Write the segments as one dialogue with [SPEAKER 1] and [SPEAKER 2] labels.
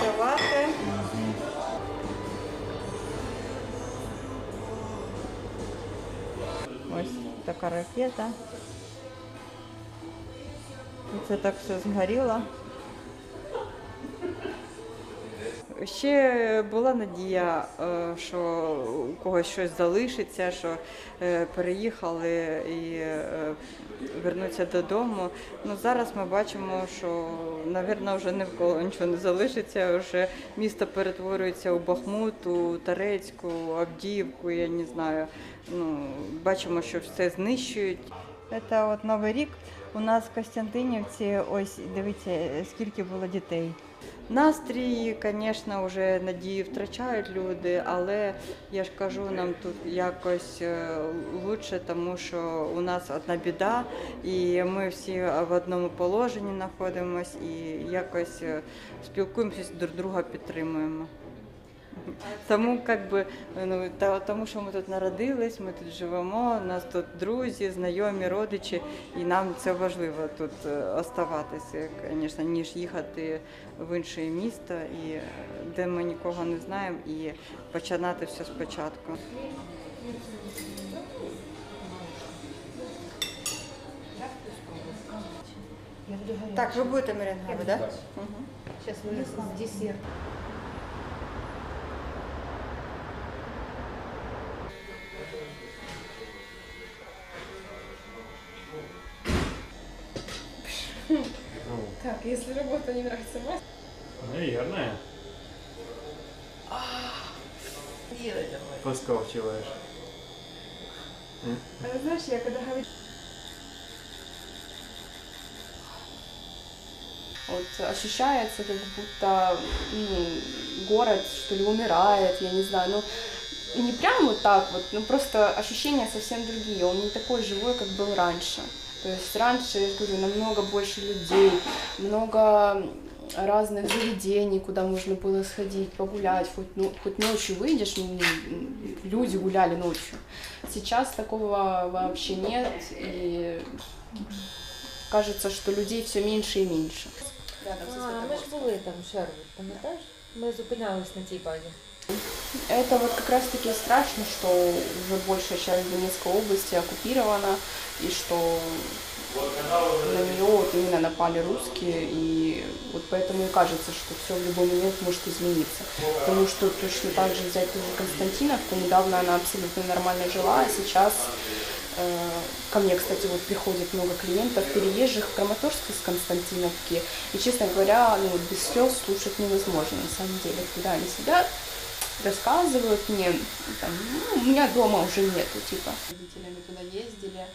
[SPEAKER 1] Давати. Ось така ракета. І Це так все згоріло. Ще була надія, е, що у когось щось залишиться, що е, переїхали і е, вернуться додому. Ну, зараз ми бачимо, що, мабуть, вже ні в кого нічого не залишиться. Вже місто перетворюється у Бахмут, у Тарецьку, Авдіївку, я не знаю. Ну, бачимо, що все знищують. Це от Новий рік. У нас в Костянтинівці, ось дивіться, скільки було дітей. Настрій, звісно, вже надії втрачають люди, але я ж кажу, нам тут якось е, лучше, тому що у нас одна біда, і ми всі в одному положенні знаходимося і якось е, спілкуємося, друг друга підтримуємо. Тому, как би, ну, та, тому що ми тут народились, ми тут живемо, у нас тут друзі, знайомі, родичі, і нам це важливо тут е, оставатися, звісно, ніж їхати в інше місто, і, е, де ми нікого не знаємо, і починати все спочатку. Так, ви будете меренгові, так? Да? Угу.
[SPEAKER 2] Сейчас десерт. Так, если работа не нравится мастер,
[SPEAKER 3] Наверное. Посковчиваешь.
[SPEAKER 2] а знаешь, я когда говорю...
[SPEAKER 4] Вот ощущается, как будто ну, город, что ли, умирает, я не знаю, ну, не прям вот так вот, но просто ощущения совсем другие, он не такой живой, как был раньше. То есть раньше, я же говорю, намного больше людей, много разных заведений, куда можно было сходить, погулять, хоть, ну, хоть ночью выйдешь, ну, м, люди гуляли ночью. Сейчас такого вообще нет, и кажется, что людей все меньше и меньше.
[SPEAKER 5] А, ми ж були там в Шервуд, пам'ятаєш? Ми зупинялись на тій базі.
[SPEAKER 4] Это вот как раз таки страшно, что уже большая часть Донецкой области оккупирована, и что на нее вот именно напали русские, и вот поэтому и кажется, что все в любой момент может измениться. Потому что точно так же взять ту же Константиновку, недавно она абсолютно нормально жила, а сейчас э, ко мне, кстати, вот приходит много клиентов переезжих в Краматорск из Константиновки, и, честно говоря, ну без слез слушать невозможно, на самом деле, когда они сидят, рассказывают мне, там, ну, у меня дома уже нету, типа. Родителями туда ездили,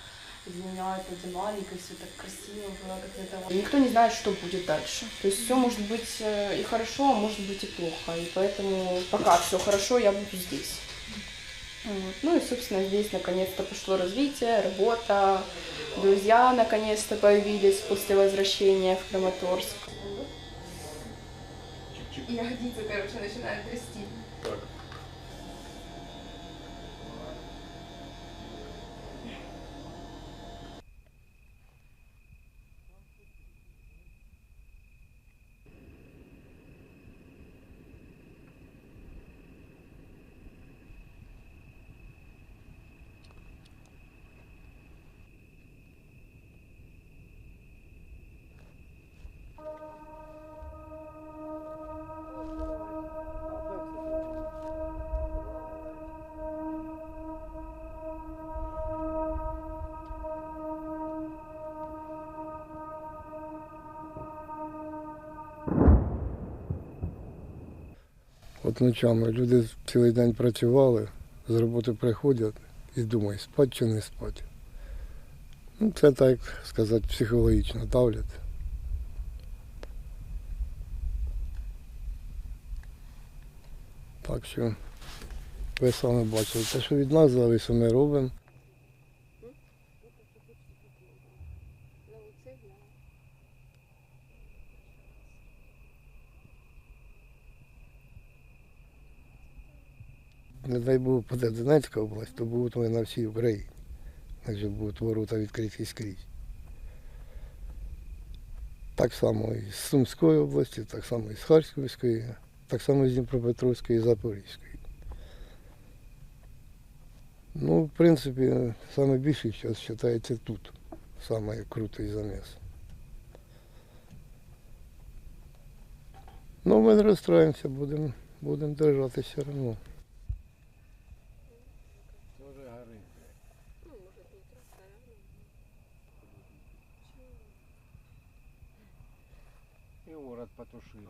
[SPEAKER 4] меня поднимали, как все так красиво было, как это. И никто не знает, что будет дальше. То есть все может быть э, и хорошо, а может быть и плохо. И поэтому пока все хорошо, я буду здесь. Вот. Ну и, собственно, здесь наконец-то пошло развитие, работа, друзья наконец-то появились после возвращения в Краматорск. Ягодицы, короче, начинают трясти.
[SPEAKER 6] От ночами люди цілий день працювали, з роботи приходять і думають, спать чи не спать. Ну, це так сказати, психологічно давлять. Так що ви саме бачили, те, що від нас залежить, ми робимо. Не дай Бог паде Донецька область, то будуть ми на всій Україні. Значить будуть ворота відкриті скрізь. Так само і з Сумської області, так само і з Харківської, так само і з Дніпропетровської і Запорізької. Ну, в принципі, саме більший час вважається тут. Саме крутий заміс. Ну, ми не розстраємося, будемо будем держатися все одно.
[SPEAKER 3] Город потушили.